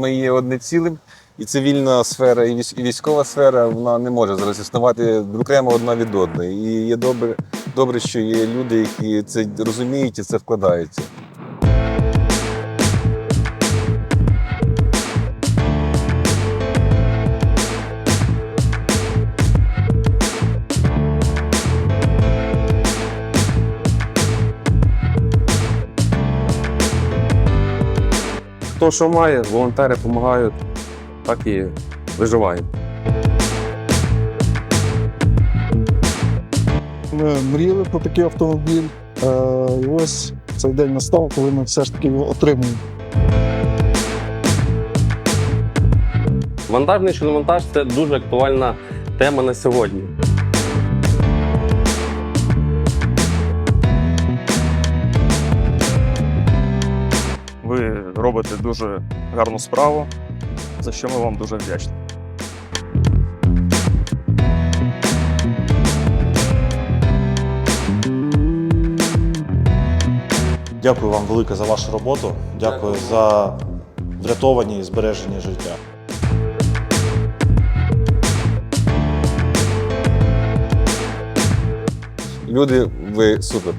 ми є одне цілим, і цивільна сфера, і військова сфера вона не може зараз існувати окремо одна від одної. І є добре, добре, що є люди, які це розуміють і це вкладаються. Хто що має, волонтери допомагають, так і виживаємо. Ми мріяли про такий автомобіль. Е, І ось цей день настав, коли ми все ж таки його отримуємо. Вантажний шиномонтаж це дуже актуальна тема на сьогодні. Робите дуже гарну справу, за що ми вам дуже вдячні. Дякую вам велике за вашу роботу. Дякую за врятовані і збережені життя. Люди, ви супер.